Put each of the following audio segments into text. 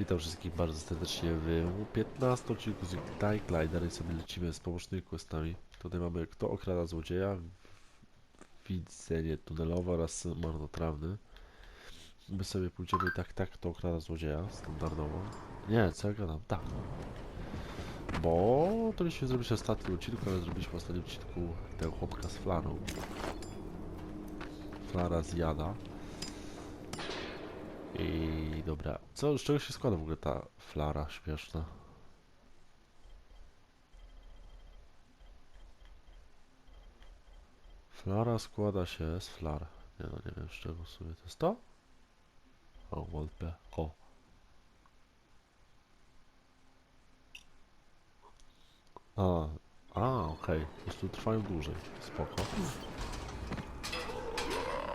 Witam wszystkich bardzo serdecznie w 15 odcinku z Die Glider i sobie lecimy z pomocnymi questami. Tutaj mamy kto okrada złodzieja, widzenie tunelowe oraz marnotrawny. My sobie pójdziemy tak, tak, kto okrada złodzieja, standardowo. Nie, co ja gadam? Tak. Bo to mieliśmy zrobić w ostatnim odcinku, ale zrobiliśmy w ostatnim odcinku tego chłopka z flarą. Flara zjada. I dobra. Co, z czego się składa w ogóle ta flara śmieszna? Flara składa się z flar. Nie no, nie wiem z czego w sumie to jest to? O, Wolpe. O. A, a okej. Po prostu trwają dłużej. Spoko.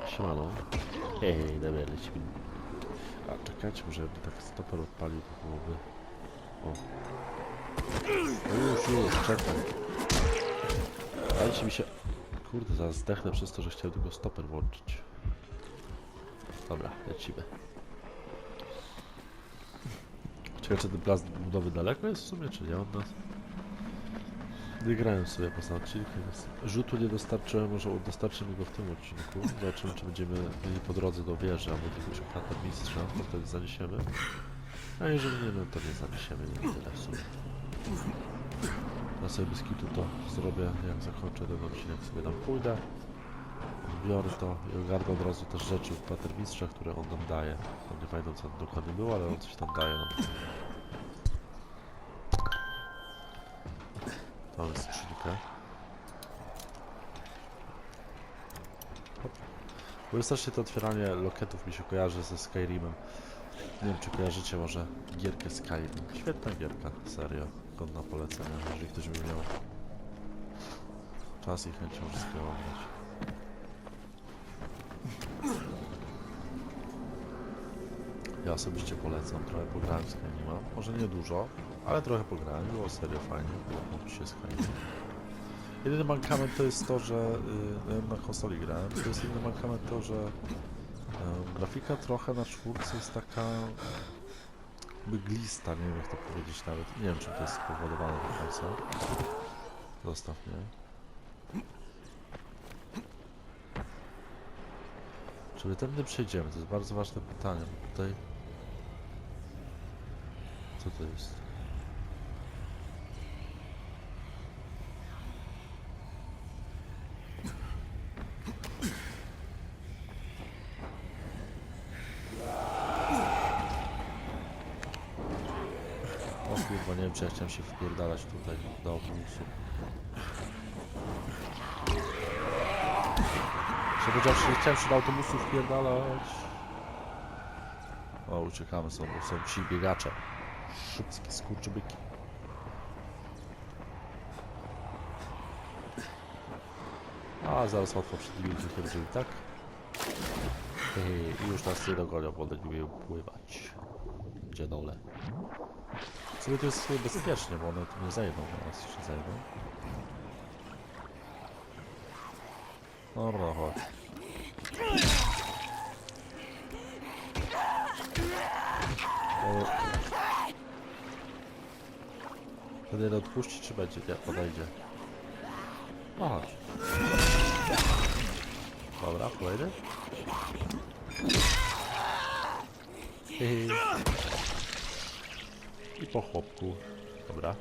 Siemano. Hej, dobra, lecimy. A czekajcie, może jakby tak stoper odpalił, to byłoby... O. No już, już, czekaj. Dajcie mi się... Kurde, zaraz zdechnę przez to, że chciałem tylko stoper włączyć. Dobra, lecimy. Ciekawe, czy ten plac budowy daleko jest w sumie, czy nie od nas? Nie grałem sobie więc rzutu nie dostarczyłem, może dostarczymy go w tym odcinku. Zobaczymy, czy będziemy mieli po drodze do wieży albo do jakiegoś krata mistrza, to wtedy zaniesiemy. A jeżeli nie, no to nie zaniesiemy, nie tyle w sumie. Ja sobie bez kitu to zrobię, jak zakończę ten odcinek, sobie tam pójdę. Biorę to i ogarnę od razu też rzeczy w patermistrza, które on nam daje. Tam nie pamiętam co dokładnie było, ale on coś tam daje nam. Jest skrzynkę. Bo strasznie to otwieranie loketów mi się kojarzy ze Skyrimem. Nie wiem, czy kojarzycie może gierkę Skyrim. Świetna gierka, serio. Godna polecenia, jeżeli ktoś by miał czas i chęć może spróbować. Ja osobiście polecam, trochę pograłem w Skyrima. Może nie dużo, ale trochę pograłem, było serio fajnie, było mi się Skyrim. Jedyny mankament to jest to, że y, na konsoli grałem, to jest jedyny mankament to, że grafika trochę na czwórce jest taka mglista, nie wiem jak to powiedzieć nawet. Nie wiem czy to jest spowodowane do końca. Zostaw mnie. Czy my tędy przejdziemy? To jest bardzo ważne pytanie. Tutaj... Co to jest? O ja chciałem się wpierdalać tutaj do. Szczerze powiedziawszy, nie chciałem się do autobusu wpierdalać. O, uciekamy, są, są ci biegacze. Szybkie skurczybyki. A, zaraz łatwo przed nimi wychodzili, tak? I już nas nie dogonią, bo umieją pływać. Gdzie dole? W sumie to jest sobie bezpiecznie, bo one tu nie zajdą, nas jeszcze zajdą. Dobra, chodź. O. Wtedy odpuści, czy będzie? Nie, podejdzie. No chodź. Dobra, kolejny. I po chłopku. Dobra.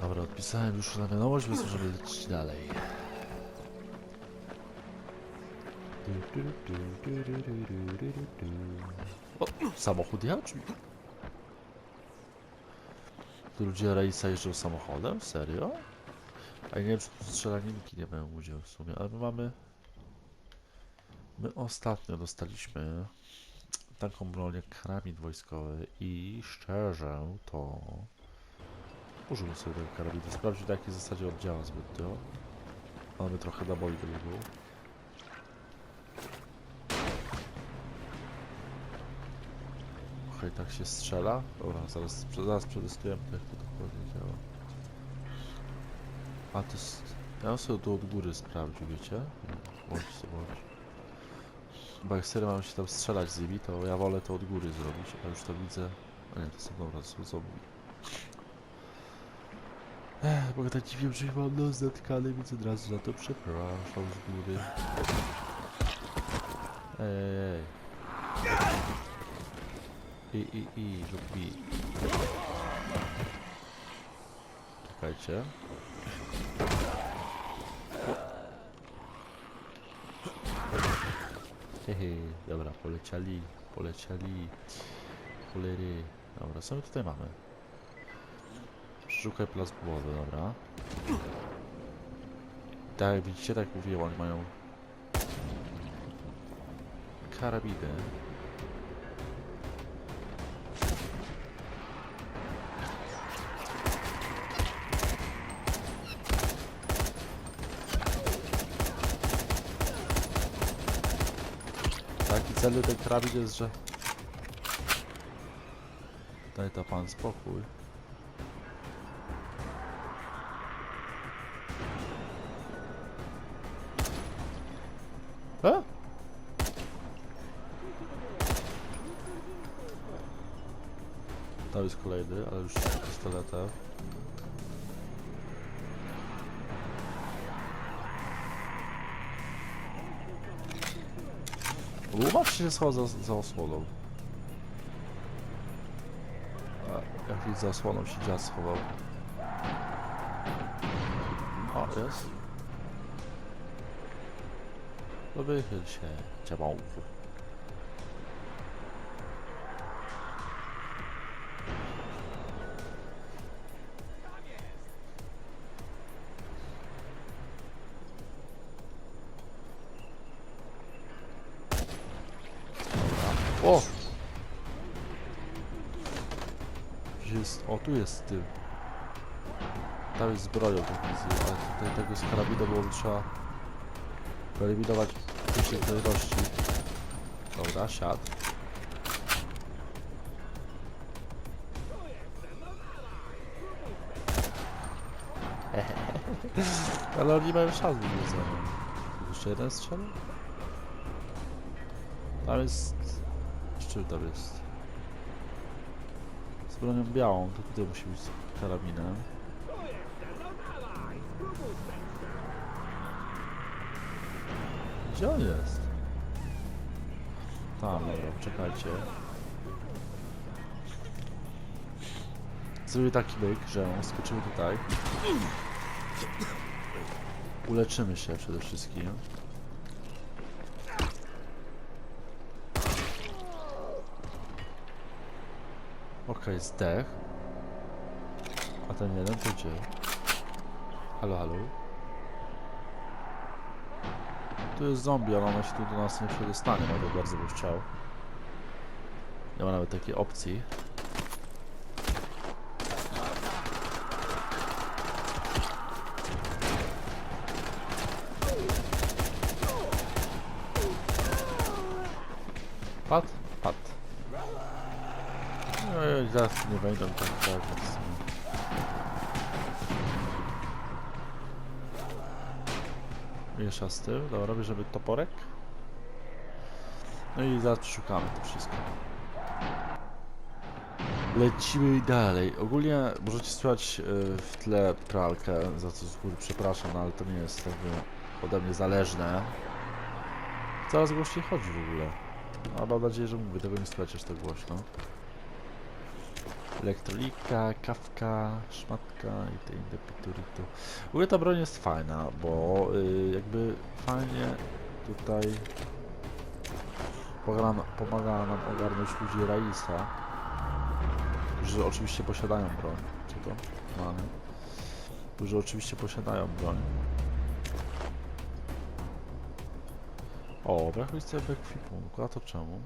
Dobra, odpisałem już na wiadomość, więc możemy lecieć dalej. O, samochód jadł? Tu ludzie rejsa jeżdżą samochodem? Serio? A ja nie wiem, czy tu strzelaninki nie mają udziału w sumie, ale my mamy... My ostatnio dostaliśmy taką broń jak karabin wojskowy i szczerze to... Użyłem sobie tego karabinu, sprawdzić na jakiej zasadzie on działa zbytnio. Mamy trochę naboi do niego. Okej, tak się strzela. Dobra, zaraz, zaraz przetestujemy jak to dokładnie działa. A to jest... Ja sobie tu od góry sprawdził, wiecie? Bądź sobie bądź. Bo jak serio mam się tam strzelać z nimi, to ja wolę to od góry zrobić, a już to widzę... A nie, to są dobra, to są zombie. Ech, bo tak dziwnie, że mam nos zatkany, więc od razu za to przepraszam z góry. Ej, ej. I, i, i, lubi. Czekajcie. Hehe, dobra, poleciali, poleciali. Cholery. Dobra, co my tutaj mamy? Szukaj plazmowy, dobra. Tak, widzicie, tak mówiłem, oni mają karabiny. Taki cel ten karabin jest, że... Daj to pan spokój. Łomacz się schował za, osłoną. A, jak za osłoną się dziad schował. O, jest. Wychyl się, ciabał. Jest, jest tył. Tam jest zbroją tak widzę, ale tutaj tego z karabinu było trzeba wyeliminować ilości. Dobra, siad. Ale oni mają szans do jedzenia. Jeszcze jeden strzał? Tam jest... Z czym tam jest? Bronią białą, to tutaj musi być karabinem. Gdzie on jest? Tam, dobra, czekajcie. Zrobię taki myk, że skoczymy tutaj. Uleczymy się przede wszystkim. Okej, zdech. A ten jeden to gdzie? Halo, halo. Tu jest zombie, ale ona się tu do nas nie przedostanie, nawet bardzo bym chciał. Nie ma nawet takiej opcji. Zaraz nie wejdą tak, więc... Miesza z tym, dobra, bierzemy toporek. No i zaraz szukamy to wszystko. Lecimy dalej. Ogólnie możecie słychać y, w tle pralkę, za co z góry przepraszam, no ale to nie jest jakby ode mnie zależne. Coraz głośniej chodzi w ogóle. No, mam nadzieję, że mówię, tego nie słychać aż tak głośno. Elektrolika, kawka, szmatka i te inne pituritu. W ogóle ta broń jest fajna, bo y, jakby fajnie tutaj pomaga, pomaga nam ogarnąć ludzi Raisa, którzy oczywiście posiadają broń. Co to? Mamy. Którzy oczywiście posiadają broń. O, brakuje sobie ekwipunku, a to czemu?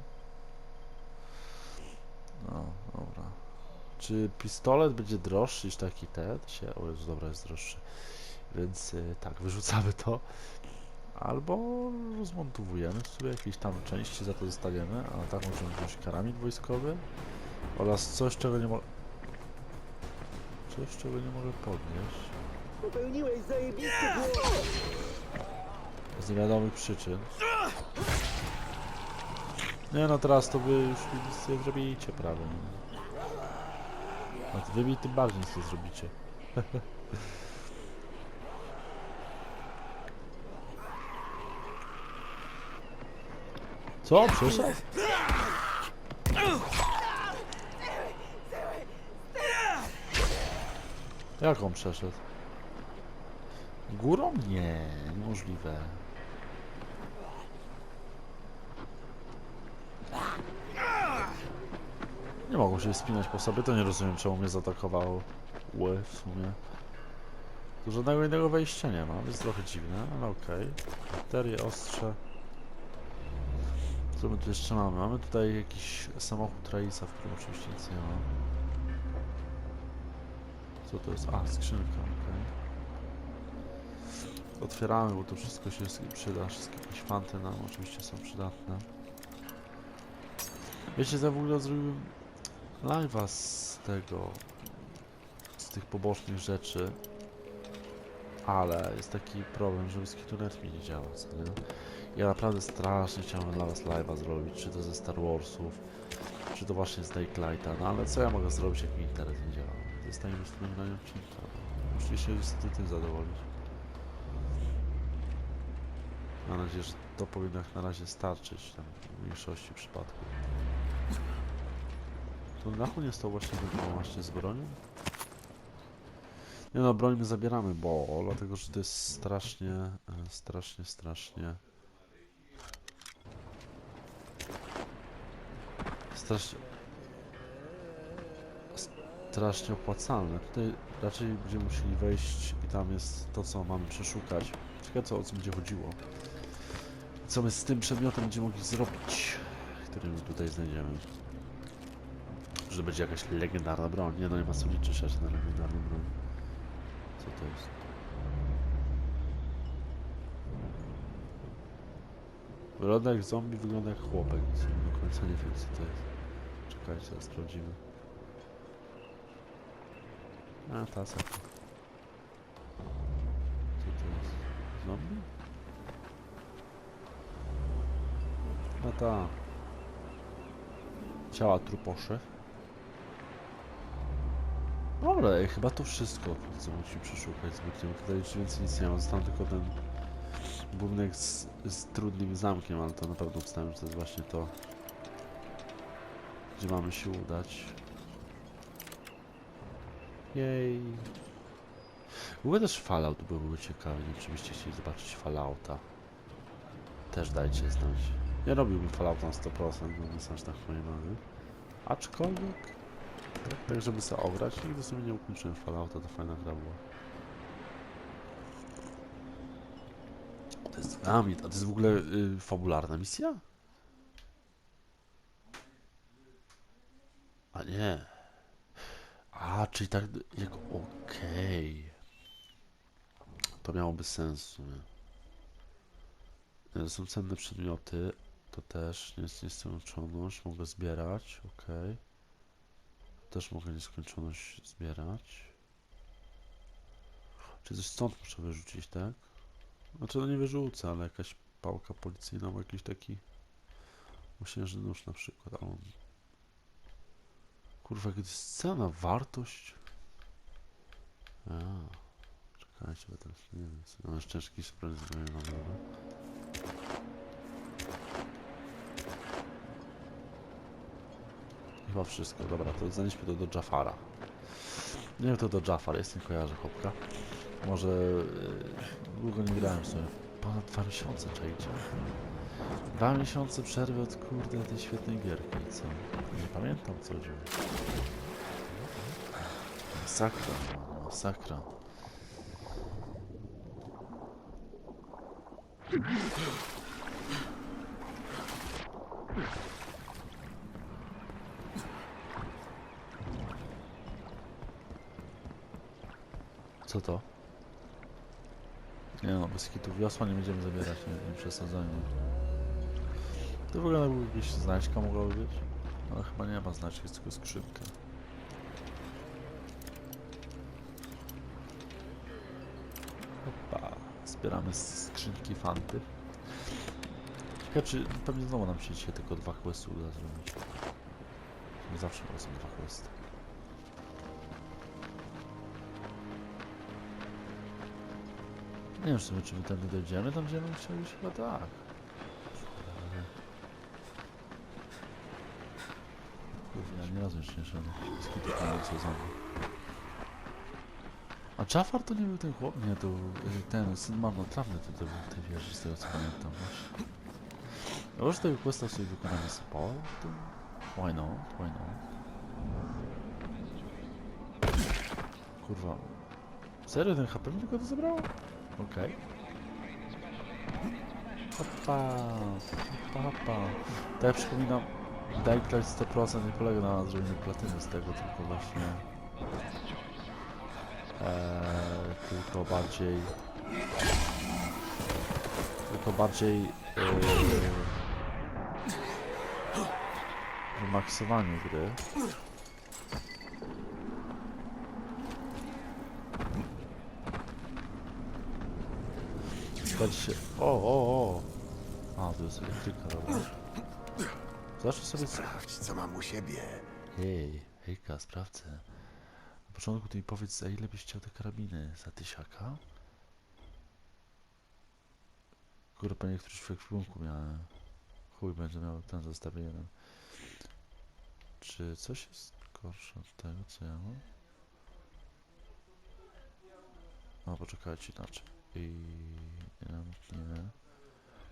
No. Czy pistolet będzie droższy niż taki ten? Się, o Jezu, dobra, jest droższy. Więc y, tak, wyrzucamy to. Albo rozmontowujemy sobie jakieś tam części, za to zostawiamy, a tak możemy wziąć karabin wojskowy oraz coś, czego nie mogę... Coś, czego nie mogę podnieść. Popełniłeś zajebisty błąd! Z niewiadomych przyczyn. Nie no, teraz to wy już nic nie zrobicie prawie. A wy mi tym bardziej nic nie zrobicie. Co? Przyszedł? Jak on przeszedł? Górą? Nie, niemożliwe. Nie mogą się spinać po sobie, to nie rozumiem czemu mnie zaatakowało ły w sumie. Tu żadnego innego wejścia nie ma, jest trochę dziwne, ale okej. Baterie, ostrze. Co my tu jeszcze mamy? Mamy tutaj jakiś samochód Raisa, w którym oczywiście nic nie ma. Co to jest? A, skrzynka, okej. Otwieramy, bo to wszystko się przyda, wszystkie jakieś fanty nam oczywiście są przydatne. Wiecie, ja w ogóle zrobiłem live'a z tego, z tych pobocznych rzeczy, ale jest taki problem, że Skiturnet mi nie działa, nie? Ja naprawdę strasznie chciałem dla was live'a zrobić, czy to ze Star Warsów, czy to właśnie z Daylighta, no ale co ja mogę zrobić, jak mi internet nie działa? Zostajemy w tym nagraniu odcinka. Muszę się z tym zadowolić. Mam nadzieję, że to powinno jak na razie starczyć tam w większości przypadków. To na dachu nie stał właśnie tylko właśnie z bronią? Nie no, broń my zabieramy, bo dlatego, że to jest strasznie, e, strasznie, strasznie strasznie strasznie opłacalne. Tutaj raczej będziemy musieli wejść i tam jest to, co mamy przeszukać. Ciekawe, co, o co będzie chodziło. Co my z tym przedmiotem będziemy mogli zrobić, który tutaj znajdziemy. Że będzie jakaś legendarna broń. Nie no, nie ma co liczyć aż na legendarną broń. Co to jest? Wygląda jak zombie, wygląda jak chłopek. Do końca nie wiem, co to jest. Czekajcie, zaraz sprawdzimy. A, tasak. Co to jest? Zombie? No ta. Ciała truposze. Dobra, chyba to wszystko, co musimy przeszukać zbytnio. Tutaj już więcej nic nie ma. Został tylko ten budynek z, z trudnym zamkiem, ale to na pewno wstałem, że to jest właśnie to, gdzie mamy się udać. Jej. Ogóle też Fallout byłby ciekawy, oczywiście chcieli zobaczyć Fallouta. Też dajcie znać. Nie robiłbym Fallouta na 100%, bo jest aż tak fajny. Aczkolwiek, tak, żeby sobie ograć, nigdy sobie nie ukończyłem Fallouta, to fajna gra była. To jest Gambit, a to jest w ogóle y, fabularna misja? A nie. A, czyli tak jak okej. To miałoby sens Są cenne przedmioty. To też nie jest nieskończoność. Mogę zbierać, okej. Też mogę nieskończoność zbierać. Czy coś stąd muszę wyrzucić, tak? Znaczy no nie wyrzucę, ale jakaś pałka policyjna albo jakiś taki osiężny nóż na przykład, on... Kurwa, to jest cena, wartość? A, czekajcie, bo teraz nie wiem, co... Mam jeszcze jakiś sprawy zbrojeniowe, dobra. Chyba wszystko, dobra, to zanieśmy to do Jafara. Nie wiem, to do Jafar, jest, nie kojarzę chłopka. Może yy, długo nie grałem sobie. Ponad dwa miesiące czajcie. Dwa miesiące przerwy od kurde tej świetnej gierki, co? Nie pamiętam co dzieje. Masakra, masakra. Co to? Nie no, bez kitów wiosła nie będziemy zabierać, nie, nie przesadzajmy. To wygląda jakby jakieś znaczka mogłaby być? Ale chyba nie ma znaczki, jest tylko skrzynka. Opa, zbieramy z skrzynki fanty. Ciekawe, czy pewnie znowu nam się dzisiaj tylko dwa questy uda zrobić. Nie zawsze są dwa questy. Nie wiem czy my tędy dojdziemy, tam gdzie my chcieli chyba tak. Kurde, ja nie razu jeszcze nie szedłem. Skipowałem co za mną. A Jafar to nie był ten chłop? Nie, to y, ten syn marnotrawny to, to był tej wieży, z tego co pamiętam. No może tego questa sobie wykonamy supportem? Why not? Why not? Kurwa. Serio ten HP mi tylko to zabrało? Okej. Hopa, hopa, hopa. Tak jak przypominam, Light 100% nie polega na zrobieniu platyny z tego, tylko właśnie... Eee, tylko bardziej... Tylko bardziej... Wymaksowaniu gry. Dać się... O, o, o! A, tu jest elektryka, dobra. Zacznę sobie... Sprawdź, co mam u siebie. Hej, hejka, sprawdzę. Na początku ty mi powiedz, za ile byś chciał te karabiny? Za tysiaka? Kurwa, pewnie któryś w ekwipunku miałem. Chuj, będzie miał ten zestawiony. Czy coś jest gorsze od tego, co ja mam? No, poczekajcie inaczej. I... Nie, nie.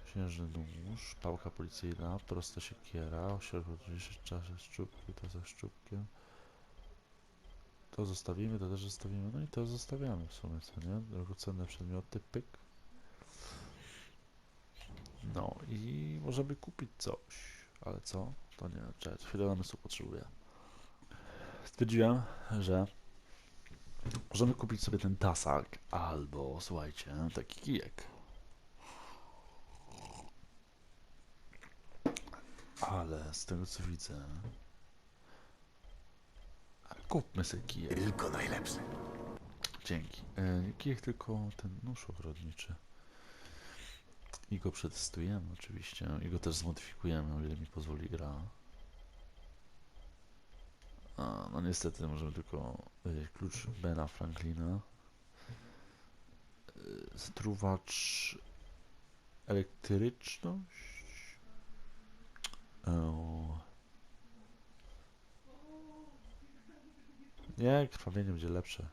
Księżny nóż, pałka policyjna, prosta siekiera, ośrodek odniesiesz czasie szczupki, to ze szczupkiem. To zostawimy, to też zostawimy, no i to zostawiamy w sumie, co nie? Drogocenne przedmioty, pyk. No i możemy kupić coś, ale co? To nie, czekaj, chwilę namysłu potrzebuję. Stwierdziłem, że możemy kupić sobie ten tasak, albo, słuchajcie, taki kijek. Ale z tego co widzę. Kupmy sobie kijek. Tylko najlepszy. Dzięki. E, kijek tylko ten nóż ogrodniczy. I go przetestujemy oczywiście. I go też zmodyfikujemy, o ile mi pozwoli gra. A, no niestety możemy tylko y, klucz Bena Franklina. Y, Struwacz elektryczność. O. Nie, krwawienie będzie lepsze.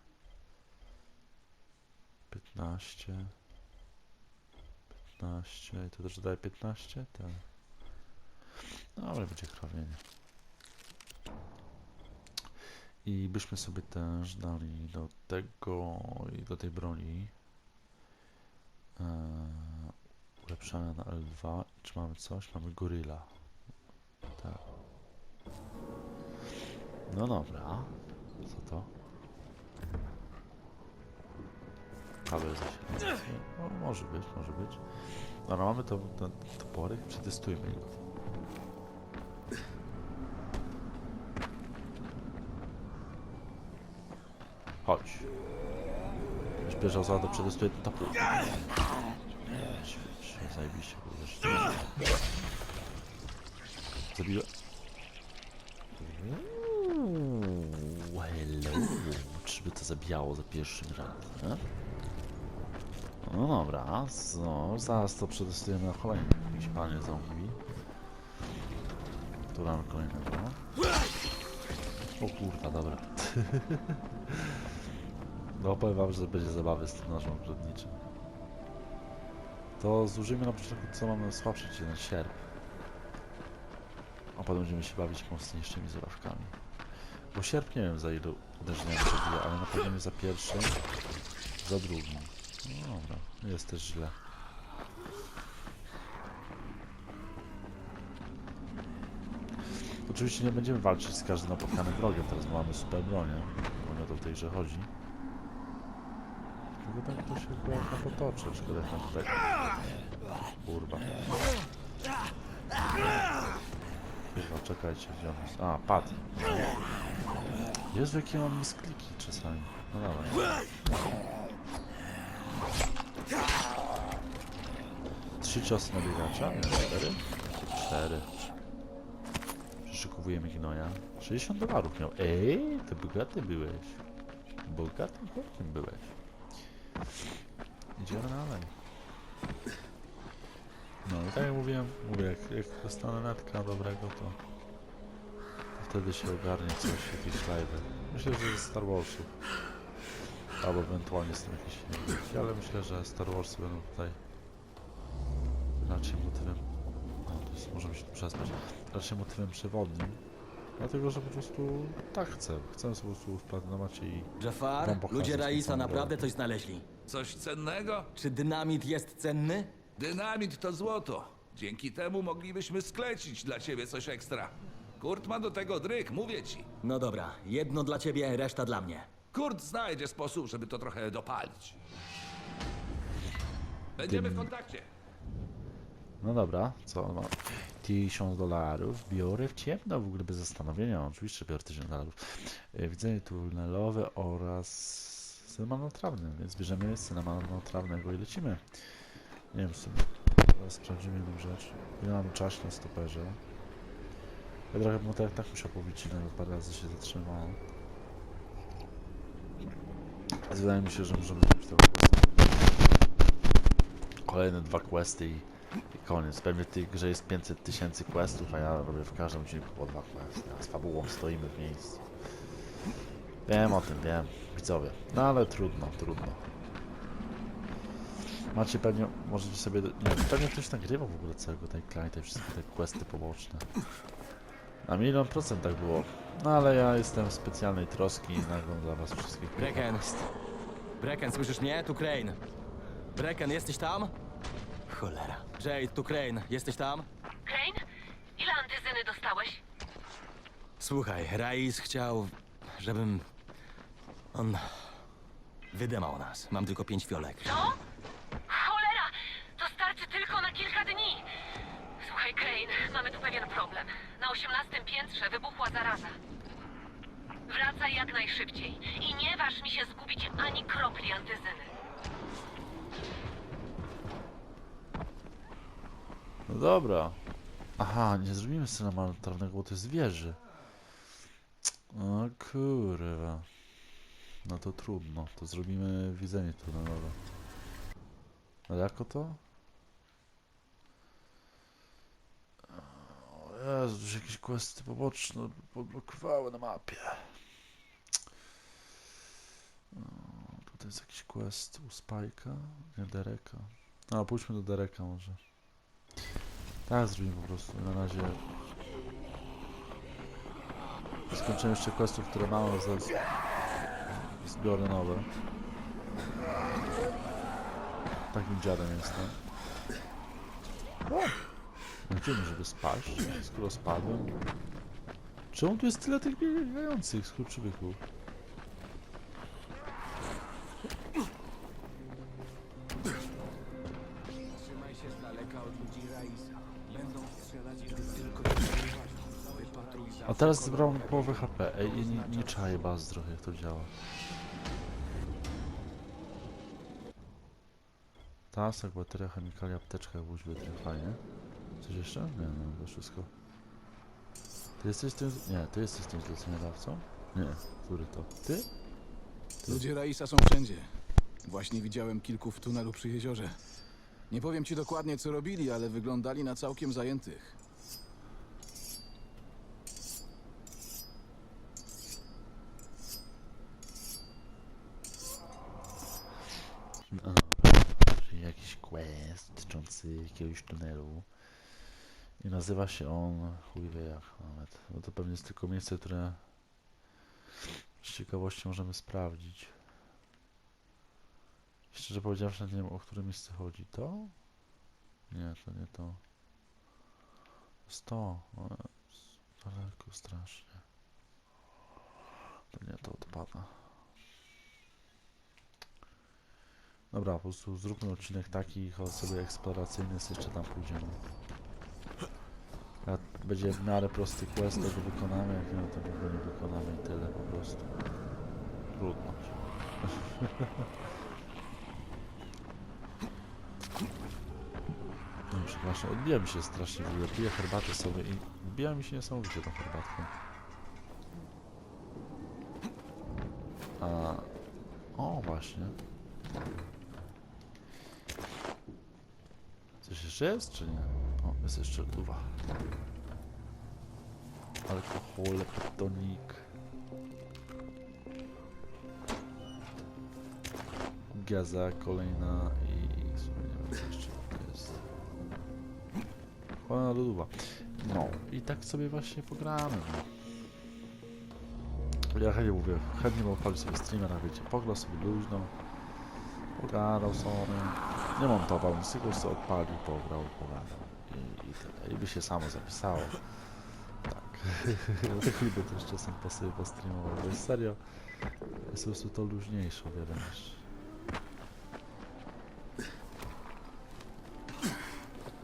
15. 15. I to też daje 15? Tak. Dobra, będzie krwawienie. I byśmy sobie też dali do tego i do tej broni e, ulepszania na L2. Czy mamy coś? Mamy goryla. No dobra. Co to? Kabel zasilający. No, może być, może być. Dobra, mamy to, ten toporek, przetestujmy go. Chodź. Już pierwsza osoba to przetestuje ten topór. Zajebiście, kurde. Zabiłem. Zabijało za pierwszym razem? No dobra, no, zaraz to przetestujemy na kolejnym. Jakiś panie zombie. Tu mamy kolejnego. O kurwa, dobra. No powiem wam, że będzie zabawy z tym nożem ogrodniczym. To zużyjmy na początku co mamy słabsze, czyli na sierp. A potem będziemy się bawić mocniejszymi zabawkami. Bo sierp nie wiem za ile uderzeniami zabije, ale na pewno nie za pierwszym, za drugim. No dobra, jest też źle. Oczywiście nie będziemy walczyć z każdym napotkanym wrogiem, teraz mamy super bronię, bo o to w tej grze chodzi. Tylko tak to się chyba potoczy, szkoda jak nam tutaj... Kurwa. Kurwa, czekajcie, gdzie on jest? A, padł. Jezu, jakie mam miskliki czasami. No dobra. Trzy ciosy na biegacza? Nie, cztery? Cztery. Przyszykowujemy gnoja. 60 dolarów miał. Ej, ty bogaty byłeś. Bogatym chłopcem byłeś. idziemy dalej. No i tak jak mówiłem, mówię, jak, jak dostanę netka dobrego, to wtedy się ogarnie coś, jakieś live. Myślę, że ze Star Warsów. Albo ewentualnie są jakieś inne, ale myślę, że Star Warsy będą tutaj raczej motywem. No, to jest, możemy się tu przespać. Raczej motywem przewodnim. Dlatego, że po prostu tak chcę. Chcę sobie po prostu wplatynować i Jafar, ludzie Raisa naprawdę coś znaleźli. Coś cennego? Czy dynamit jest cenny? Dynamit to złoto. Dzięki temu moglibyśmy sklecić dla ciebie coś ekstra. Kurt ma do tego dryk, mówię ci. No dobra, jedno dla ciebie, reszta dla mnie. Kurt znajdzie sposób, żeby to trochę dopalić. Będziemy w kontakcie. No dobra, co on ma? 1000 dolarów. Biorę w ciemno w ogóle bez zastanowienia. Oczywiście biorę 1000 dolarów. E, Widzenie tunelowe oraz cynaman trawny, więc bierzemy cynaman trawnego i lecimy. Nie wiem, w sumie. Teraz sprawdzimy jedną rzecz. Ile mam czasu na stoperze? Ja trochę bo tak, tak musiał pobić, no parę razy się zatrzymał. Więc wydaje mi się, że możemy zrobić tego questa. Kolejne dwa questy i i koniec. Pewnie w tej grze jest 500 tysięcy questów, a ja robię w każdym odcinku po dwa questy. A z fabułą stoimy w miejscu. Wiem o tym, wiem. Widzowie. No ale trudno, trudno. Macie pewnie, możecie sobie, nie pewnie ktoś nagrywał w ogóle całego tej klej, te wszystkie te questy poboczne. Na milion procent tak było. No ale ja jestem w specjalnej troski i nagram dla was wszystkich. Brecken. Brecken, słyszysz mnie? Tu Crane. Brecken, jesteś tam? Cholera. Jade, tu Crane, jesteś tam? Crane? Ile antyzyny dostałeś? Słuchaj, Rais chciał, żebym... On... Wydymał nas. Mam tylko pięć fiolek. Co? Cholera! To starczy tylko na kilka dni! Słuchaj, Crane, mamy tu pewien problem. Na osiemnastym piętrze wybuchła zaraza. Wracaj jak najszybciej i nie waż mi się zgubić ani kropli antyzyny. No dobra. Aha, nie zrobimy sceny monetarnego, bo to jest wieży. O kurwa. No to trudno. To zrobimy widzenie tunelowe. Ale jako to? Jezu, jakieś questy poboczne poblokowały na mapie. O, tutaj jest jakiś quest u Spike'a? Nie, Dereka. No, pójdźmy do Dereka może. Tak, zrobimy po prostu. Na razie skończyłem jeszcze questów, które mamy, za... zbiorę nowe. Takim dziadem jestem. No gdzie mi, żeby spaść? Skoro spadłem. Czemu tu jest tyle tych biegających skurczybyków? Trzymaj się z daleka od ludzi Raisa. Będą strzelać, gdy tylko Wypatruj za A teraz zebrałem połowę HP. Ej, ja nie, nie czaję bazdro, jak to działa. Tasak, bateria, chemikalia, apteczka, łódź, wytrych, fajnie. Coś jeszcze? Nie, no to wszystko. Ty jesteś tym... Nie, ty jesteś tym zleceniodawcą? Nie, który to? Ty? Ludzie Raisa są wszędzie. Właśnie widziałem kilku w tunelu przy jeziorze. Nie powiem ci dokładnie, co robili, ale wyglądali na całkiem zajętych. No, czyli jakiś quest dotyczący jakiegoś tunelu. I nazywa się on, chuj wie jak nawet. No to pewnie jest tylko miejsce, które z ciekawości możemy sprawdzić. Szczerze powiedziawszy, nie wiem o które miejsce chodzi. To? Nie, to nie to. Jest to. Daleko strasznie. To nie to odpada. Dobra, po prostu zróbmy odcinek taki, choć sobie eksploracyjny, jeszcze tam pójdziemy. Będzie w miarę prosty quest, to go wykonamy, jak nie, to go nie wykonamy i tyle po prostu. Trudno. No, przepraszam, odbija mi się strasznie w ogóle. Piję herbatę sobie i odbija mi się niesamowicie tą herbatkę. A... O, właśnie. jeszcze jest, czy nie? O, jest jeszcze lodówa. Alkohol, petonik. Gaza kolejna i w sumie nie wiem co jeszcze jest. Kolejna lodówa. No i tak sobie właśnie pogramy. Ja chętnie mówię, chętnie bym odpalił sobie streamera, wiecie, pogląd sobie luźno, pogadał sobie, nie montował, nic tylko sobie odpalił, pograł, pogadał i, i tyle. I by się samo zapisało. Tak. Te kliby też czasem po sobie postreamował, bo jest serio, jest po prostu to luźniejsze o wiele niż...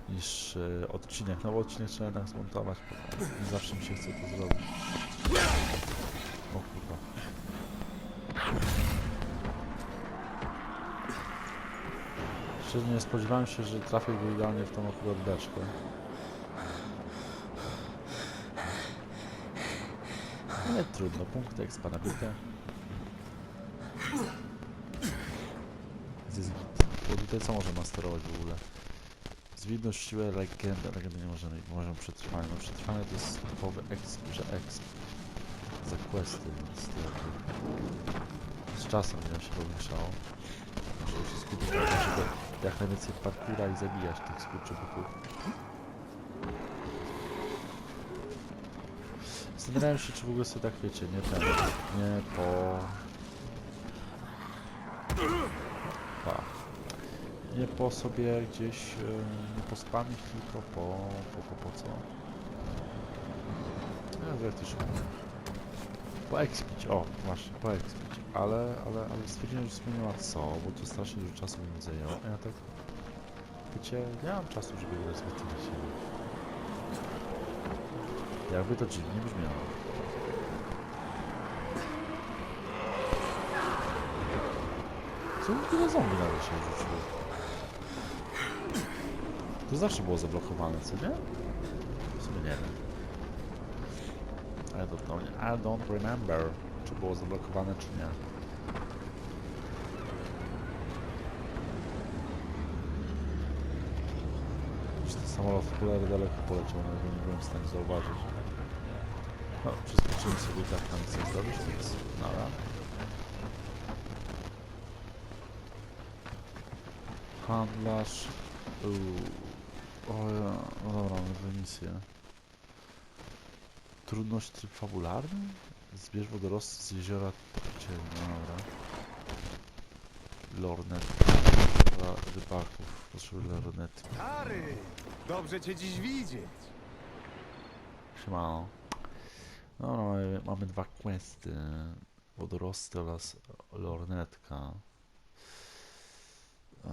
niż e, odcinek, no odcinek trzeba jednak zmontować, bo nie zawsze mi się chce to zrobić. O kurwa. Szczerze nie spodziewałem się, że trafię idealnie w tą akurat beczkę. Ale trudno, punkt expa nabite. Jest git. Bo tutaj co może masterować w ogóle? Zwinność, siłę, legendę. Legendę nie możemy, możemy przetrwanie. No przetrwanie to jest typowy exp, że exp za questy, więc z czasem będzie się powiększało. Muszę się skupić na tym, żeby jak najwięcej parkura i zabijać tych skurczybyków. Zastanawiałem się, czy w ogóle sobie tak wiecie, nie ten, nie po... Pa. Nie po sobie gdzieś, e, nie po spamić, tylko po, po, po, po co? Ja mówi? Poekspić, o właśnie, poekspić, ale, ale, ale stwierdziłem, że zmieniła co, bo to strasznie dużo czasu mi zajęło, a ja tak, wiecie, nie mam czasu, żeby rozwijać się. Jakby to dziwnie brzmiało. Co mi tyle zombie nagle się rzuciło? To zawsze było zablokowane, co nie? W sumie nie wiem. I don't know, I don't remember, czy było zablokowane, czy nie. Samolot w cholerę daleko poleciał, go nie byłem w stanie zauważyć. No, przeskoczymy sobie tak tam chcę zrobić, więc dobra. Handlarz. Uuu. O ja, no dobra, mamy misję. Trudność tryb fabularny? Zbierz wodorosty z jeziora Cielna, dobra. Lornet. Dla rybaków. Potrzebuję lornety. Stary, dobrze cię dziś widzieć. Siemano. Dobra, mamy, mamy dwa questy. Wodorosty oraz lornetka. Eee,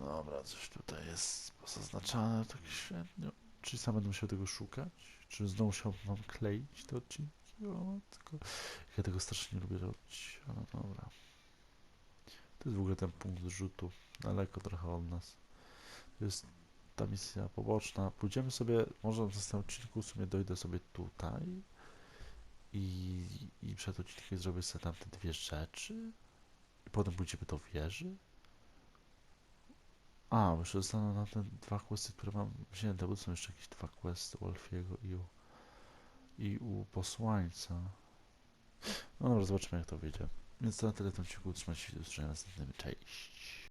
dobra, coś tutaj jest zaznaczane tak średnio. Czy sam będę musiał tego szukać? Czy znowu musiał wam kleić te odcinki? O, tylko ja tego strasznie nie lubię robić, ale dobra. To jest w ogóle ten punkt rzutu. Daleko trochę od nas. To jest ta misja poboczna. Pójdziemy sobie, może w następnym odcinku w sumie dojdę sobie tutaj i, i przed odcinkiem zrobię sobie tam te dwie rzeczy i potem pójdziemy do wieży. A, jeszcze zostanę na te dwa questy, które mam wzięte, bo są jeszcze jakieś dwa questy u Alfiego i u, i u posłańca. No dobra, zobaczymy jak to wyjdzie. Więc to na tyle w tym odcinku. Trzymajcie się, do następnym. Cześć!